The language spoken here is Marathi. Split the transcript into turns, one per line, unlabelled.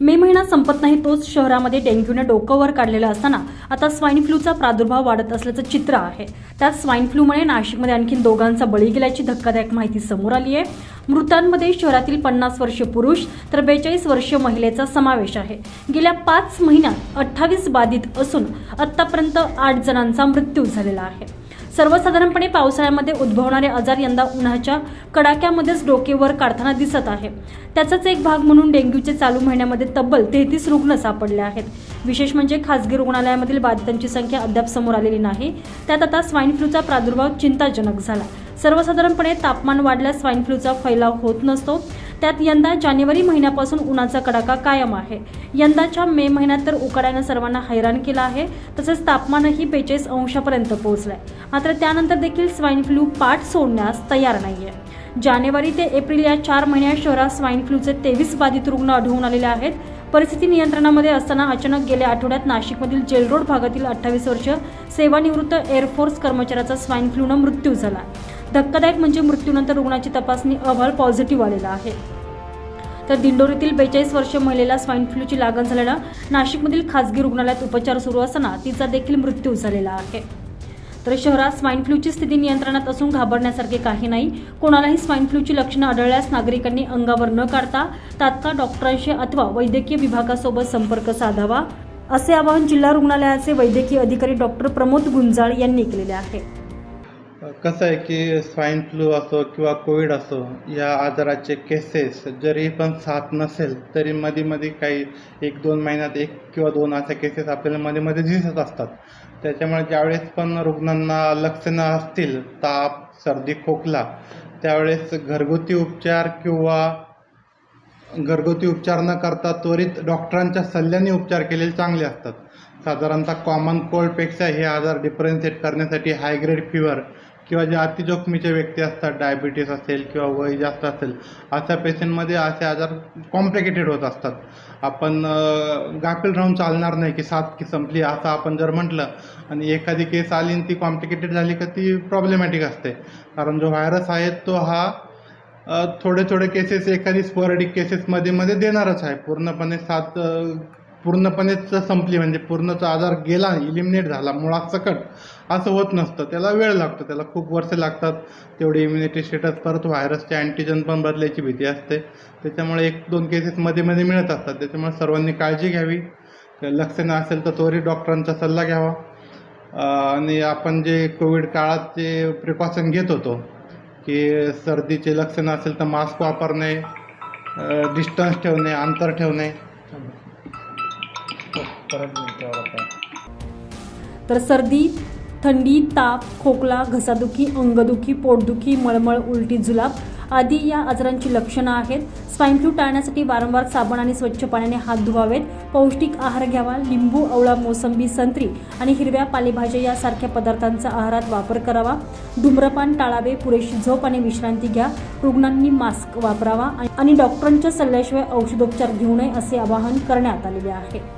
मे महिना संपत नाही तोच शहरामध्ये डेंग्यूने डोकं वर काढलेलं असताना आता स्वाईन फ्लूचा प्रादुर्भाव वाढत असल्याचं चित्र आहे. त्यात स्वाईन फ्लूमुळे नाशिकमध्ये आणखी दोघांचा बळी गेल्याची धक्कादायक माहिती समोर आली आहे. मृतांमध्ये शहरातील पन्नास वर्ष पुरुष तर बेचाळीस वर्षीय महिलेचा समावेश आहे. गेल्या पाच महिन्यात अठ्ठावीस बाधित असून आतापर्यंत आठ जणांचा मृत्यू झालेला आहे. सर्वसाधारणपणे पावसाळ्यामध्ये उद्भवणारे आजार यंदा उन्हाच्या कडाक्यामध्येच डोकेवर काढताना दिसत आहे. त्याचाच एक भाग म्हणून डेंग्यूचे चालू महिन्यामध्ये तब्बल तेहतीस रुग्ण सापडले आहेत. विशेष म्हणजे खासगी रुग्णालयामधील बाधितांची संख्या अद्याप समोर आलेली नाही. त्यात आता स्वाईन फ्लूचा प्रादुर्भाव चिंताजनक झाला. सर्वसाधारणपणे तापमान वाढल्यास स्वाईन फ्लूचा फैलाव होत नसतो. त्यात यंदा जानेवारी महिन्यापासून उन्हाचा कडाका कायम आहे. यंदाच्या मे महिन्यात तर उकाड्यानं सर्वांना हैराण केलं आहे. तसेच तापमानही बेचाळीस अंशापर्यंत पोहोचलंय. मात्र त्यानंतर देखील स्वाईन फ्लू पाठ सोडण्यास तयार नाहीये. जानेवारी ते एप्रिल या चार महिन्यात शहरात स्वाईन फ्लूचे तेवीस बाधित रुग्ण आढळून आलेले आहेत. परिस्थिती नियंत्रणामध्ये असताना अचानक गेल्या आठवड्यात नाशिकमधील जेल रोड भागातील अठ्ठावीस वर्ष सेवानिवृत्त एअरफोर्स कर्मचाऱ्याचा स्वाईन फ्लूनं मृत्यू झाला. धक्कादायक म्हणजे मृत्यूनंतर रुग्णाची तपासणी अहवाल पॉझिटिव्ह आलेला आहे. तर दिंडोरीतील बेचाळीस वर्षीय महिलेला स्वाईन फ्लूची लागण झाल्यानं नाशिकमधील खासगी रुग्णालयात उपचार सुरू असताना तिचा देखील मृत्यू झालेला आहे. तर शहरात स्वाईन फ्लूची स्थिती नियंत्रणात असून घाबरण्यासारखे काही नाही. कोणालाही स्वाईन फ्लूची लक्षणं आढळल्यास नागरिकांनी अंगावर न काढता तात्काळ डॉक्टरांशी अथवा वैद्यकीय विभागासोबत संपर्क साधावा असे आवाहन जिल्हा रुग्णालयाचे वैद्यकीय अधिकारी डॉक्टर प्रमोद गुंजाळ यांनी केलेले आहे.
कसं आहे की स्वाईन फ्लू असो किंवा कोविड असो या आजाराचे केसेस जरी पण साथ नसेल तरी मध्ये मध्ये काही एक दोन महिन्यात एक किंवा दोन अशा केसेस आपल्याला मध्ये मध्ये दिसत असतात. त्याच्यामुळे ज्यावेळेस पण रुग्णांना लक्षणं असतील ताप सर्दी खोकला त्यावेळेस घरगुती उपचार किंवा घरगुती उपचार न करता त्वरित डॉक्टरांच्या सल्ल्याने उपचार केलेले चांगले असतात. साधारणतः कॉमन कोल्डपेक्षा हे आजार डिफरन्शिएट करण्यासाठी हायग्रेड फिवर किंवा जे जोखमीच्या व्यक्ती असतात डायबिटीस असेल किंवा वय जास्त असेल अशा पेशंटमध्ये असे आजार कॉम्प्लिकेटेड होत असतात. आपण गाफील राहून चालणार नाही की सात की संपली असं आपण जर म्हटलं आणि एखादी केस आली आणि ती कॉम्प्लिकेटेड झाली का ती प्रॉब्लेमॅटिक असते. कारण जो व्हायरस आहे तो हा थोडे थोडे केसेस एखादी स्पोरॅडिक केसेसमध्ये मध्ये देणारच आहे. पूर्णपणे सात पूर्णपणेच संपली म्हणजे पूर्णचा आजार गेला इलिमिनेट झाला मुळात सकट. असं होत नसतं. त्याला वेळ लागतो. त्याला खूप वर्षे लागतात. तेवढी इम्युनिटी स्टेटस परत व्हायरसचे अँटीजन पण बदलायची भीती असते. त्याच्यामुळे एक दोन केसेस मध्ये मध्ये मिळत असतात. त्याच्यामुळे सर्वांनी काळजी घ्यावी. लक्षणं असेल तर त्वरित डॉक्टरांचा सल्ला घ्यावा. आणि आपण जे कोविड काळात जे प्रिकॉशन घेत होतो की सर्दीचे लक्षणं असेल तर मास्क वापरणे डिस्टन्स ठेवणे अंतर ठेवणे.
तर सर्दी थंडी ताप खोकला घसादुखी अंगदुखी पोटदुखी मळमळ उलटी जुलाब आदी या आजारांची लक्षणं आहेत. स्वाईन फ्लू टाळण्यासाठी वारंवार साबण आणि स्वच्छ पाण्याने हात धुवावेत. पौष्टिक आहार घ्यावा. लिंबू आवळा मोसंबी संत्री आणि हिरव्या पालेभाज्या यासारख्या पदार्थांचा आहारात वापर करावा. धूम्रपान टाळावे. पुरेशी झोप आणि विश्रांती घ्या. रुग्णांनी मास्क वापरावा आणि डॉक्टरांच्या सल्ल्याशिवाय औषधोपचार घेऊ नये असे आवाहन करण्यात आलेले आहे.